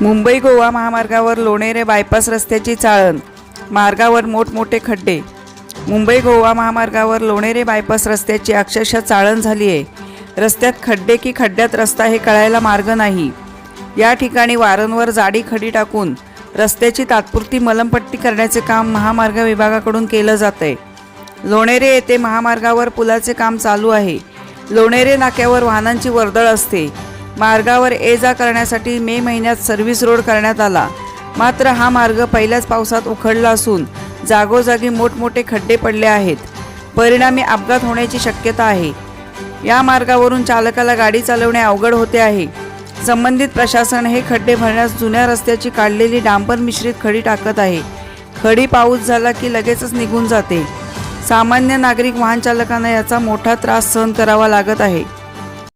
मुंबई गोवा महामार्गावर लोणेरे बायपास रस्त्याची चाळण मार्गावर मोठमोठे खड्डे. मुंबई गोवा महामार्गावर लोणेरे बायपास रस्त्याची अक्षरशः चाळण झाली आहे रस्त्यात खड्डे की खड्ड्यात रस्ता हे कळायला मार्ग नाही. या ठिकाणी वारंवार जाडी खडी टाकून रस्त्याची तात्पुरती मलमपट्टी करण्याचे काम महामार्ग विभागाकडून केलं जात आहे लोणेरे येथे महामार्गावर पुलाचे काम चालू आहे. लोणेरे नाक्यावर वाहनांची वर्दळ असते. मार्गावर ये जा करण्यासाठी मे महिन्यात सर्व्हिस रोड करण्यात आला. मात्र हा मार्ग पहिल्याच पावसात उखडला असून जागोजागी मोठमोठे खड्डे पडले आहेत. परिणामी अपघात होण्याची शक्यता आहे. या मार्गावरून चालकाला गाडी चालवणे अवघड होते आहे. संबंधित प्रशासन हे खड्डे भरण्यास जुन्या रस्त्याची काढलेली डांबर मिश्रित खडी टाकत आहे. खडी पाऊस झाला की लगेचच निघून जाते. सामान्य नागरिक वाहन चालकांना याचा मोठा त्रास सहन करावा लागत आहे.